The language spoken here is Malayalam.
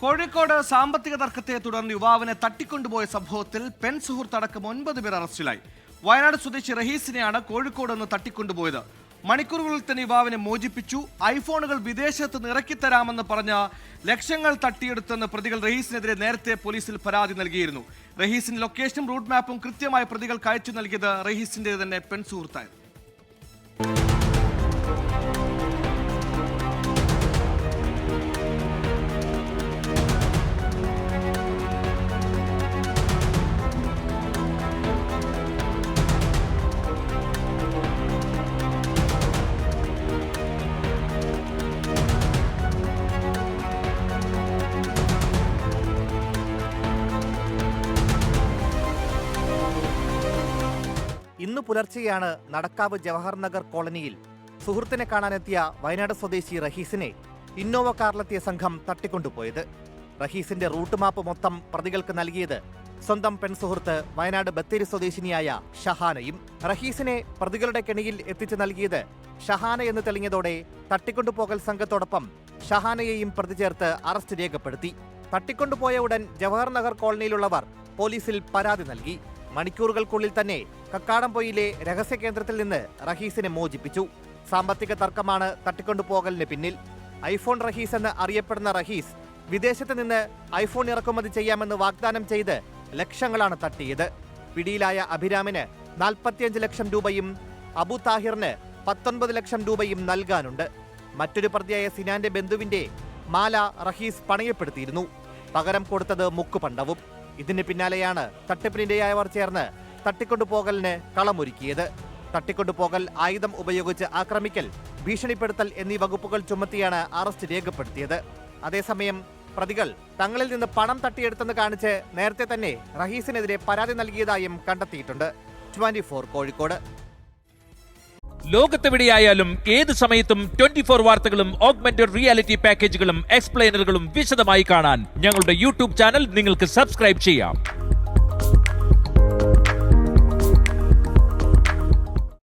കോഴിക്കോട് സാമ്പത്തിക തർക്കത്തെ തുടർന്ന് യുവാവിനെ തട്ടിക്കൊണ്ടുപോയ സംഭവത്തിൽ പെൺ സുഹൃത്തടക്കം ഒൻപത് പേർ അറസ്റ്റിലായി. വയനാട് സ്വദേശി റഹീസിനെയാണ് കോഴിക്കോട് നിന്ന് തട്ടിക്കൊണ്ടുപോയത്. മണിക്കൂറുകളിൽ തന്നെ യുവാവിനെ മോചിപ്പിച്ചു. ഐഫോണുകൾ വിദേശത്ത് നിന്ന് ഇറക്കിത്തരാമെന്ന് പറഞ്ഞ ലക്ഷങ്ങൾ തട്ടിയെടുത്തെന്ന് പ്രതികൾ റഹീസിനെതിരെ നേരത്തെ പോലീസിൽ പരാതി നൽകിയിരുന്നു. റഹീസിന്റെ ലൊക്കേഷനും റൂട്ട് മാപ്പും കൃത്യമായ പ്രതികൾക്ക് അയച്ചു നൽകിയത് റഹീസിന്റെ തന്നെ പെൺ സുഹൃത്തായിരുന്നു. ഇന്നു പുലർച്ചെയാണ് നടക്കാവ് ജവഹർ നഗർ കോളനിയിൽ സുഹൃത്തിനെ കാണാനെത്തിയ വയനാട് സ്വദേശി റഹീസിനെ ഇന്നോവ കാറിലെത്തിയ സംഘം തട്ടിക്കൊണ്ടുപോയത്. റഹീസിന്റെ റൂട്ട് മാപ്പ് മൊത്തം പ്രതികൾക്ക് നൽകിയത് സ്വന്തം പെൺസുഹൃത്ത് വയനാട് ബത്തേരി സ്വദേശിനിയായ ഷഹാനയും. റഹീസിനെ പ്രതികളുടെ കെണിയിൽ എത്തിച്ചു നൽകിയത് ഷഹാന എന്ന് തെളിഞ്ഞതോടെ തട്ടിക്കൊണ്ടുപോകൽ സംഘത്തോടൊപ്പം ഷഹാനയെയും പ്രതി ചേർത്ത് അറസ്റ്റ് രേഖപ്പെടുത്തി. തട്ടിക്കൊണ്ടുപോയ ഉടൻ ജവഹർ നഗർ കോളനിയിലുള്ളവർ പോലീസിൽ പരാതി നൽകി. മണിക്കൂറുകൾക്കുള്ളിൽ തന്നെ കക്കാടംപൊയിലെ രഹസ്യ കേന്ദ്രത്തിൽ നിന്ന് റഹീസിനെ മോചിപ്പിച്ചു. സാമ്പത്തിക തർക്കമാണ് തട്ടിക്കൊണ്ടുപോകലിന് പിന്നിൽ. ഐഫോൺ റഹീസ് എന്ന് അറിയപ്പെടുന്ന റഹീസ് വിദേശത്ത് നിന്ന് ഐഫോൺ ഇറക്കുമതി ചെയ്യാമെന്ന് വാഗ്ദാനം ചെയ്ത് ലക്ഷങ്ങളാണ് തട്ടിയത്. പിടിയിലായ അഭിരാമിന് നാൽപ്പത്തിയഞ്ച് ലക്ഷം രൂപയും അബു താഹിറിന് പത്തൊൻപത് ലക്ഷം രൂപയും നൽകാനുണ്ട്. മറ്റൊരു പ്രതിയായ സിനാന്റെ ബന്ധുവിന്റെ മാല റഹീസ് പണയപ്പെടുത്തിയിരുന്നു. പകരം കൊടുത്തത് മുക്കുപണ്ടവും. ഇതിന് പിന്നാലെയാണ് തട്ടിപ്പിനിരയായവർ ചേർന്ന് തട്ടിക്കൊണ്ടുപോകലിന് കളമൊരുക്കിയത്. തട്ടിക്കൊണ്ടുപോകൽ ആയുധം ഉപയോഗിച്ച് ആക്രമിക്കൽ ഭീഷണിപ്പെടുത്തൽ എന്നീ വകുപ്പുകൾ ചുമത്തിയാണ് അറസ്റ്റ് രേഖപ്പെടുത്തിയത്. അതേസമയം പ്രതികൾ തങ്ങളിൽ നിന്ന് പണം തട്ടിയെടുത്തെന്ന് കാണിച്ച് നേരത്തെ തന്നെ റഹീസിനെതിരെ പരാതി നൽകിയതായും കണ്ടെത്തിയിട്ടുണ്ട്. ട്വന്റി കോഴിക്കോട്. ലോകത്തെവിടെയായാലും ഏത് സമയത്തും ട്വന്റി ഫോർ വാർത്തകളും ഓഗ്മെന്റഡ് റിയാലിറ്റി പാക്കേജുകളും എക്സ്പ്ലെയിനറുകളും വിശദമായി കാണാൻ ഞങ്ങളുടെ യൂട്യൂബ് ചാനൽ നിങ്ങൾക്ക് സബ്സ്ക്രൈബ് ചെയ്യാം.